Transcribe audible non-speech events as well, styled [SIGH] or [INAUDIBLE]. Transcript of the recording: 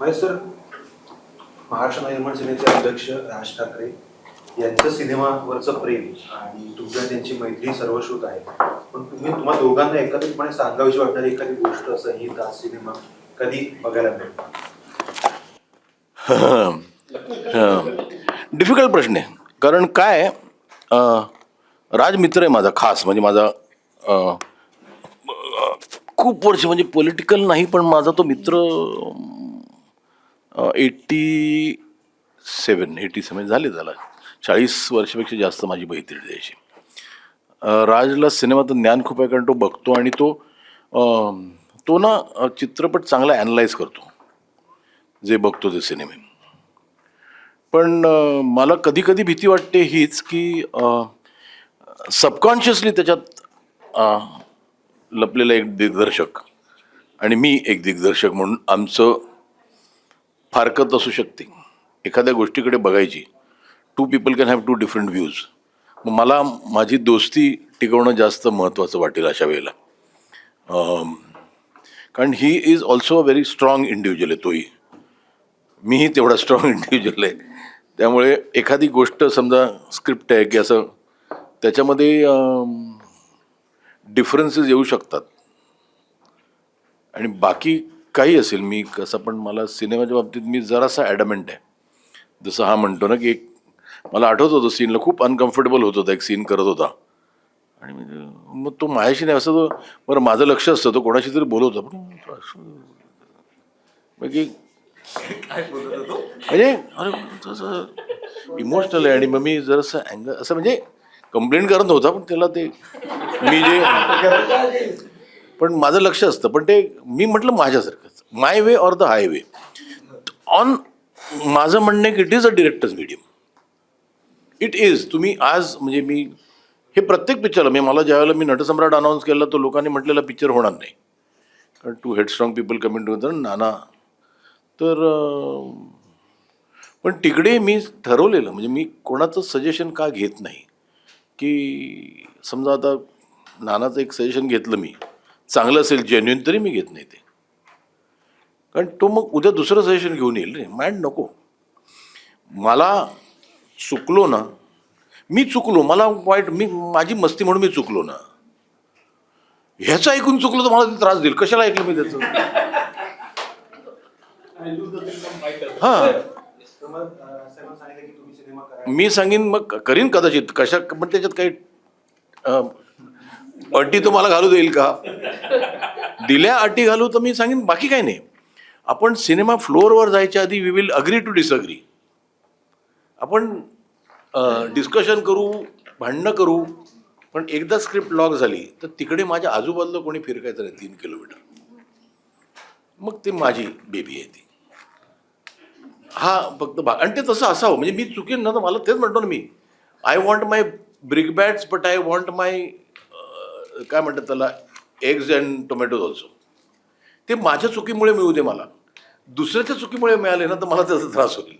Sir Maharashtra निर्माण सेनेचे अध्यक्ष राज ठाकरे यांचं सिनेमावरचं प्रेम आणि तुमच्या त्यांची मैत्री सर्वश्रुत आहे. पण तुम्ही तुम्हा दोघांना एकत्रितपणे सांगावीशी वाटणारी एखादी गोष्ट संहिता सिनेमा कधी बघायला मिळतो [LAUGHS] डिफिकल्ट प्रश्न आहे. कारण काय राजमित्र आहे माझा खास म्हणजे माझा खूप वर्ष म्हणजे पॉलिटिकल नाही पण माझा तो मित्र एट्टी सेवन एटी सेवन झाले झाला चाळीस वर्षापेक्षा जास्त माझी मैत्री द्यायची राजला सिनेमाचं ज्ञान खूप आहे कारण तो बघतो आणि तो तो ना चित्रपट चांगला ॲनलाइज करतो. जे बघतो ते सिनेमे. पण मला कधी कधी भीती वाटते हीच की सबकॉन्शियसली त्याच्यात लपलेला एक दिग्दर्शक आणि मी एक दिग्दर्शक म्हणून आमचं फारकत असू शकते. एखाद्या गोष्टीकडे बघायची. Two people can have two different views मग मला माझी दोस्ती टिकवणं जास्त महत्त्वाचं वाटेल अशा वेळेला. कारण he is also a very strong individual आहे तोही. मीही तेवढा स्ट्रॉंग इंडिव्हिज्युअल [LAUGHS] आहे. त्यामुळे एखादी गोष्ट समजा स्क्रिप्ट आहे की असं त्याच्यामध्ये डिफरन्सेस येऊ शकतात. आणि बाकी काही असेल मी कसं पण मला सिनेमाच्या बाबतीत मी जरासा ॲडमेंट आहे. जसं हा म्हणतो ना की एक मला आठवत होतं सीनला खूप अनकम्फर्टेबल होत होता एक सीन करत होता. आणि मग तो माझ्याशी नाही असं तो बरं माझं लक्ष असतं तो कोणाशी तरी बोलत होता पण मग म्हणजे- की म्हणजे अरे तसं इमोशनल आहे आणि मग मी जरासं अँगल असं म्हणजे कंप्लेंट करत नव्हता पण त्याला ते मी जे पण माझं लक्ष असतं. पण ते मी म्हटलं माझ्यासारखंच. My way or the highway on माझं म्हणणं आहे की it is a director's medium it is तुम्ही आज म्हणजे मी हे प्रत्येक पिक्चरला मी मला ज्यावेळेला मी नटसम्राट अनाऊन्स केला तो लोकांनी म्हटलेला पिक्चर होणार नाही. कारण two headstrong people coming to Nana. तर पण तिकडे मी ठरवलेलं म्हणजे मी कोणाचं सजेशन का घेत नाही. की समजा आता नानाचं एक सजेशन घेतलं मी. चांगलं असेल जेन्युइन तरी मी घेत नाही ते. कारण तो मग उद्या दुसरं सजेशन घेऊन येईल रे. माइंड नको. मला चुकलो ना मी चुकलो मला वाईट मी माझी मस्ती म्हणून मी चुकलो ना. ह्याचं ऐकून चुकलो तर मला ते त्रास देईल. कशाला ऐकलं मी त्याचं? हां. मी सांगेन मग करीन कदाचित. कशा पण त्याच्यात काही अटी तुम्हाला मला घालू देईल का? दिल्या अटी घालू तर मी सांगेन बाकी काही नाही. आपण सिनेमा फ्लोअरवर जायच्या आधी we will agree to disagree आपण डिस्कशन करू भांडणं करू पण एकदा स्क्रिप्ट लॉक झाली तर तिकडे माझ्या आजूबाजूला कोणी फिरकायचं नाही तीन किलोमीटर मग ती माझी बेबी आहे ती. हा फक्त भा आणि ते तसं असावं म्हणजे मी चुकीन ना तर मला तेच म्हणतो ना मी. I want my brickbats but I want my काय म्हणतात त्याला? एग्ज अँड टोमॅटोज ऑल्सो ते माझ्या चुकीमुळे मिळू दे मला. दुसऱ्याच्या चुकीमुळे मिळाले ना तर मला त्याचा त्रास होईल.